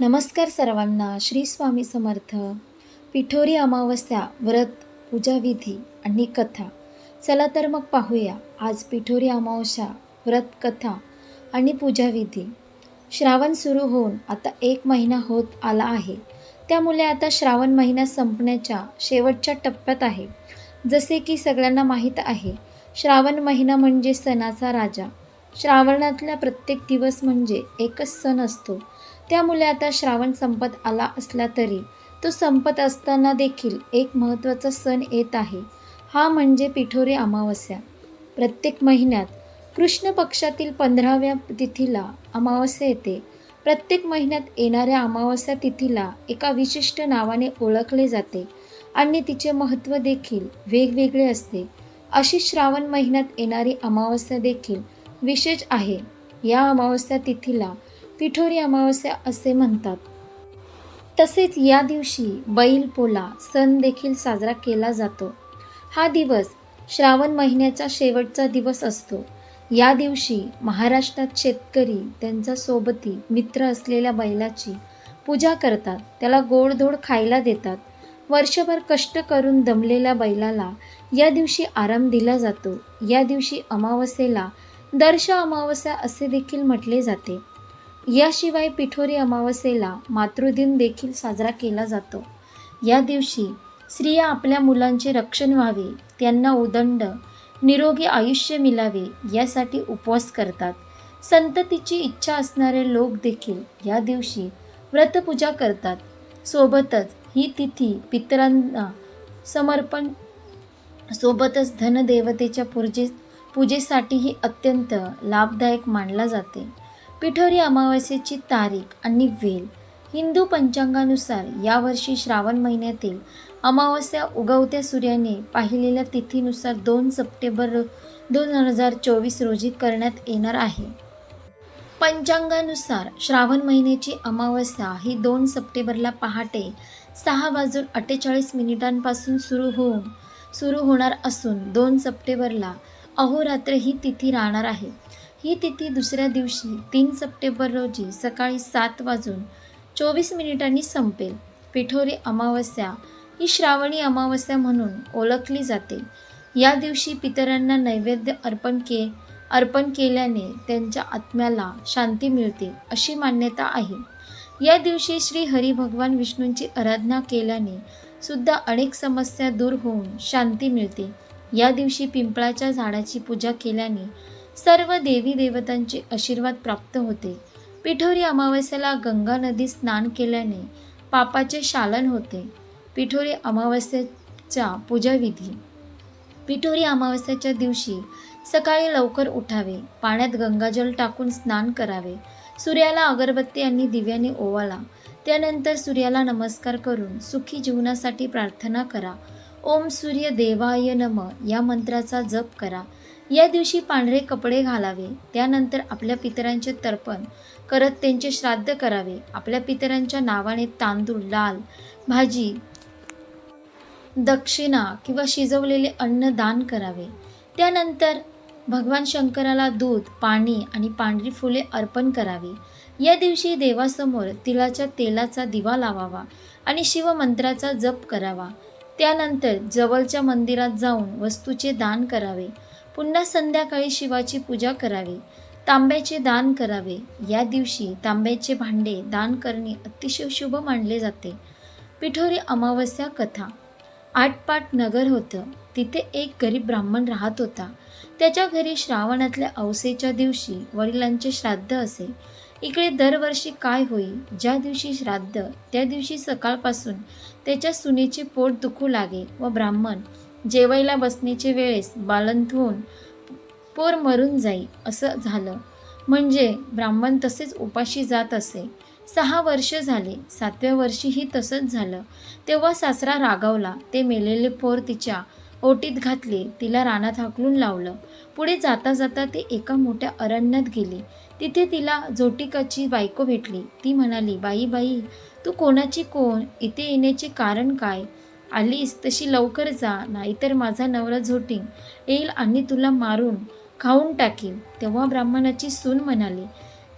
नमस्कार सर्वांना श्री स्वामी समर्थ. पिठोरी अमावस्या व्रत पूजाविधी आणि कथा. चला तर मग पाहूया आज पिठोरी अमावस्या व्रत कथा आणि पूजाविधी. श्रावण सुरू होऊन आता एक महिना होत आला आहे. त्यामुळे आता श्रावण महिना संपण्याच्या शेवटच्या टप्प्यात आहे. जसे की सगळ्यांना माहीत आहे श्रावण महिना म्हणजे सणाचा राजा. श्रावणातला प्रत्येक दिवस म्हणजे एकच सण असतो. त्यामुळे आता श्रावण संपत आला असला तरी तो संपत असताना देखील एक महत्त्वाचा सण येत आहे. हा म्हणजे पिठोरी अमावस्या. प्रत्येक महिन्यात कृष्ण पक्षातील पंधराव्या तिथीला अमावस्या येते. प्रत्येक महिन्यात येणाऱ्या अमावस्या तिथीला एका विशिष्ट नावाने ओळखले जाते आणि तिचे महत्त्व देखील वेगवेगळे असते. अशी श्रावण महिन्यात येणारी अमावस्या देखील विशेष आहे. या अमावस्या तिथीला पिठोरी अमावस्या असे म्हणतात. तसेच या दिवशी बैलपोला सण देखील साजरा केला जातो. हा दिवस श्रावण महिन्याचा शेवटचा दिवस असतो. या दिवशी महाराष्ट्रात शेतकरी त्यांचा सोबती मित्र असलेल्या बैलाची पूजा करतात. त्याला गोडधोड खायला देतात. वर्षभर कष्ट करून दमलेल्या बैलाला या दिवशी आराम दिला जातो. या दिवशी अमावस्येला दर्श अमावस्या असे देखील म्हटले जाते. याशिवाय पिठोरी अमावस्येला मातृदिन देखील साजरा केला जातो. या दिवशी स्त्रिया आपल्या मुलांचे रक्षण व्हावे त्यांना उदंड निरोगी आयुष्य मिळावे यासाठी उपवास करतात. संततीची इच्छा असणारे लोक देखील या दिवशी व्रतपूजा करतात. सोबतच ही तिथी पितरांना समर्पण सोबतच धनदेवतेच्या पूजे पूजेसाठीही अत्यंत लाभदायक मानला जाते. पिठोरी अमावस्येची तारीख आणि वेल हिंदू पंचांगानुसार यावर्षी श्रावण महिन्यातील अमावस्या उगवत्या सूर्याने पाहिलेल्या तिथीनुसार दोन सप्टेंबर दोन हजार चोवीस रोजी करण्यात येणार आहे. पंचांगानुसार श्रावण महिन्याची अमावस्या ही दोन सप्टेंबरला पहाटे सहा वाजून अठ्ठेचाळीस मिनिटांपासून सुरू होऊन सुरू होणार असून दोन सप्टेंबरला अहोरात्र ही तिथी राहणार आहे. ही तिथी दुसऱ्या दिवशी तीन सप्टेंबर रोजी सकाळी सात वाजून चोवीस मिनिटांनी संपेल. पिठोरी अमावस्या ही श्रावणी अमावस्या म्हणून ओळखली जाते. या दिवशी पितरांना नैवेद्य अर्पण के अर्पण केल्याने त्यांच्या आत्म्याला शांती मिळते अशी मान्यता आहे. या दिवशी श्री हरी भगवान विष्णूंची आराधना केल्याने सुद्धा अनेक समस्या दूर होऊन शांती मिळते. या दिवशी पिंपळाच्या झाडाची पूजा केल्याने सर्व देवी देवतांचे आशीर्वाद प्राप्त होते. पिठोरी अमावस्येला गंगा नदीत स्नान केल्याने पापाचे शालन होते. पिठोरी अमावस्येच्या पूजाविधी. पिठोरी अमावस्याच्या दिवशी सकाळी लवकर उठावे पाण्यात गंगाजल टाकून स्नान करावे. सूर्याला अगरबत्ती आणि दिव्याने ओवाला. त्यानंतर सूर्याला नमस्कार करून सुखी जीवनासाठी प्रार्थना करा. ओम सूर्य देवाय नम या मंत्राचा जप करा. या दिवशी पांढरे कपडे घालावे त्यानंतर आपल्या पितरांचे तर्पण करत त्यांचे श्राद्ध करावे. आपल्या पितरांच्या नावाने तांदूळ लाल भाजी दक्षिणा किंवा शिजवलेले अन्न दान करावे. त्यानंतर भगवान शंकराला दूध पाणी आणि पांढरी फुले अर्पण करावी. या दिवशी देवासमोर तिळाच्या तेलाचा दिवा लावावा आणि शिवमंत्राचा जप करावा. त्यानंतर जवळच्या मंदिरात जाऊन वस्तूचे दान करावे. पुन्हा संध्याकाळी शिवाची पूजा करावी. तांब्याचे दान करावे. या दिवशी तांब्याचे भांडे दान करणे अतिशय शुभ मानले जाते. पिठोरी अमावस्या कथा. आटपाट नगर होतं. तिथे एक गरीब ब्राह्मण राहत होता. त्याच्या घरी श्रावणातल्या अवसेच्या दिवशी वडिलांचे श्राद्ध असे. इकडे दरवर्षी काय होई? ज्या दिवशी श्राद्ध त्या दिवशी सकाळपासून त्याच्या सुनेचे पोट दुखू लागे व ब्राह्मण जेवायला बसण्याच्या वेळेस बालंत होऊन पोर मरून जाई असं झालं. म्हणजे ब्राह्मण तसेच उपाशी जात असे. सहा वर्ष झाले सातव्या वर्षीही तसंच झालं. तेव्हा सासरा रागावला. ते मेलेले पोर तिच्या ओटीत घातले. तिला रानात हाकलून लावलं. पुढे जाता जाता ते एका मोठ्या अरण्यात गेले. तिथे तिला झोटिकाची बायको भेटली. ती म्हणाली बाई बाई तू कोणाची कोण? इथे येण्याचे कारण काय? आलीस तशी लवकर जा नाहीतर माझा नवरा झोटिंग येईल आणि तुला मारून खाऊन टाकील तेव्हा ब्राह्मणाची सून म्हणाली.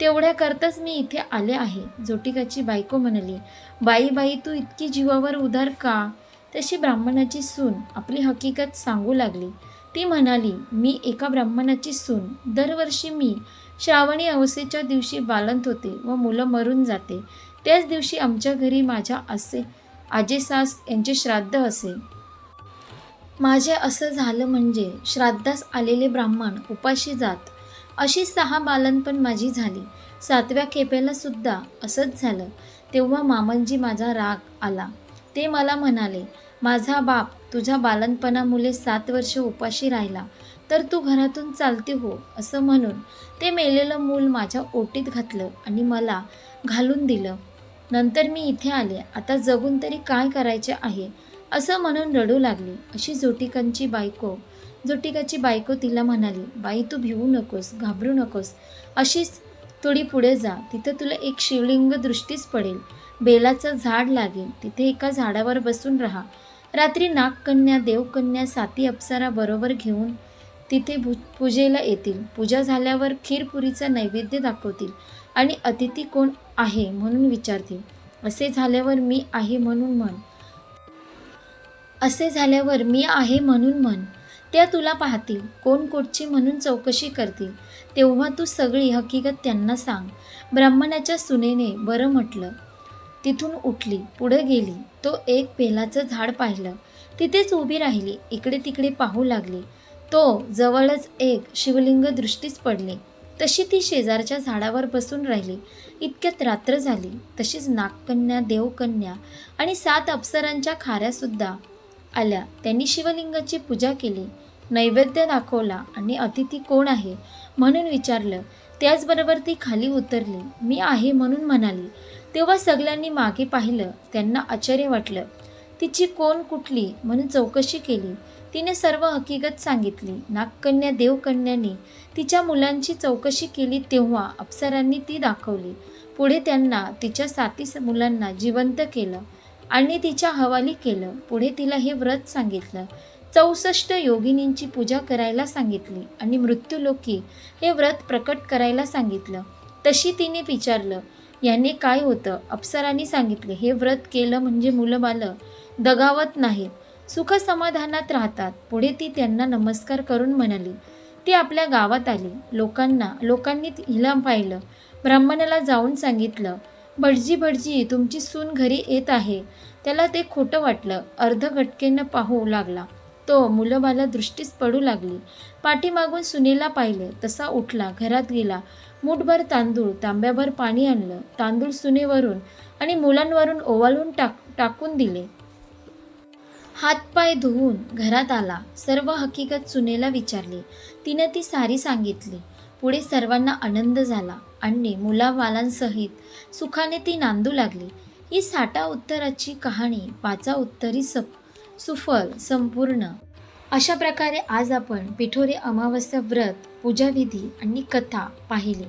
तेवढ्या करताच मी इथे आले आहे झोटिकाची बायको म्हणाली. बाई बाई तू इतकी जीवावर उधार का? तशी ब्राह्मणाची सून आपली हकीकत सांगू लागली. ती म्हणाली मी एका ब्राह्मणाची सून. दरवर्षी मी श्रावणी अवसेच्या दिवशी बालंत होते व मुलं मरून जाते. त्याच दिवशी आमच्या घरी माझ्या असे आजीसास यांचे श्राद्ध असे. माझे असं झालं म्हणजे श्राद्धास आलेले ब्राह्मण उपाशी जात. अशी सहा बालनपण माझी झाली. सातव्या खेपेला सुद्धा असंच झालं. तेव्हा मामनजी माझा राग आला. ते मला म्हणाले माझा बाप तुझ्या बालनपणामुळे सात वर्ष उपाशी राहिला. तर तू घरातून चालती हो असं म्हणून ते मेलेलं मूल माझ्या ओटीत घातलं आणि मला घालून दिलं. नंतर मी इथे आले. आता जगून तरी काय करायचे आहे? असं म्हणून रडू लागली. अशी जोटिकांची बायको. जोटिकाची बायको तिला म्हणाली बाई तू भिवू नकोस घाबरू नकोस. अशीच थोडी पुढे जा. तिथं तुला एक शिवलिंग दृष्टीच पडेल. बेलाचं झाड लागेल. तिथे एका झाडावर बसून राहा. रात्री नागकन्या देवकन्या साती अप्सरा बरोबर घेऊन तिथे भू पूजेला येतील. पूजा झाल्यावर खीरपुरीचा नैवेद्य दाखवतील. आणि अतिथी कोण आहे म्हणून विचारतील असे झाल्यावर मी आहे म्हणून म्हण. असे झाल्यावर मी आहे म्हणून म्हण. त्या तुला पाहतील कोण कोठची म्हणून चौकशी करतील. तेव्हा तू सगळी हकीकत त्यांना सांग. ब्राह्मणाच्या सुनेने बरं म्हटलं. तिथून उठली पुढे गेली. तो एक पेलाचं झाड पाहिलं. तिथेच उभी राहिली इकडे तिकडे पाहू लागली. तो जवळच एक शिवलिंग दृष्टीस पडले. तशी ती शेजारच्या झाडावर बसून राहिली. इतक्यात रात्र झाली. तशीच नागकन्या देवकन्या आणि सात अप्सरांच्या खाऱ्यासुद्धा आल्या. त्यांनी शिवलिंगाची पूजा केली. नैवेद्य दाखवला आणि अतिथी कोण आहे? म्हणून विचारलं. त्याचबरोबर ती खाली उतरली. मी आहे म्हणून म्हणाली. तेव्हा सगळ्यांनी मागे पाहिलं. त्यांना आश्चर्य वाटलं. तिची कोण कुठली? म्हणून चौकशी केली. तिने सर्व हकीकत सांगितली. नागकन्या देवकन्याने तिच्या मुलांची चौकशी केली तेव्हा अप्सरांनी ती दाखवली. पुढे त्यांना तिच्या साती मुलांना जिवंत केलं आणि तिच्या हवाली केलं. पुढे तिला हे व्रत सांगितलं. चौसष्ट योगिनींची पूजा करायला सांगितली आणि मृत्यूलोकी हे व्रत प्रकट करायला सांगितलं. तशी तिने विचारलं याने काय होतं? अप्सरांनी सांगितले हे व्रत केलं म्हणजे मुलं बालं दगावत नाहीत. सुख समाधानात राहतात. पुढे ती त्यांना नमस्कार करून म्हणाली. ती आपल्या गावात आली. लोकांना लोकांनी हिला पाहिलं. ब्राह्मणाला जाऊन सांगितलं भटजी भटजी तुमची सून घरी येत आहे. त्याला ते खोटं वाटलं. अर्ध घटकेनं पाहू लागला. तो मुलंबाला दृष्टीस पडू लागली. पाठीमागून सुनेला पाहिले. तसा उठला. घरात गेला. मूठभर तांदूळ तांब्याभर पाणी आणलं. तांदूळ सुनेवरून आणि मुलांवरून ओवाळून टाक टाकून दिले. हातपाय धुवून घरात आला. सर्व हकीकत सुनेला विचारली. तिनं ती सारी सांगितली. पुढे सर्वांना आनंद झाला आणि मुलाबालांसहित सुखाने ती नांदू लागली. ही साठा उत्तराची कहाणी पाचा उत्तरी सप सुफल संपूर्ण. अशा प्रकारे आज आपण पिठोरी अमावस्या व्रत पूजाविधी आणि कथा पाहिली.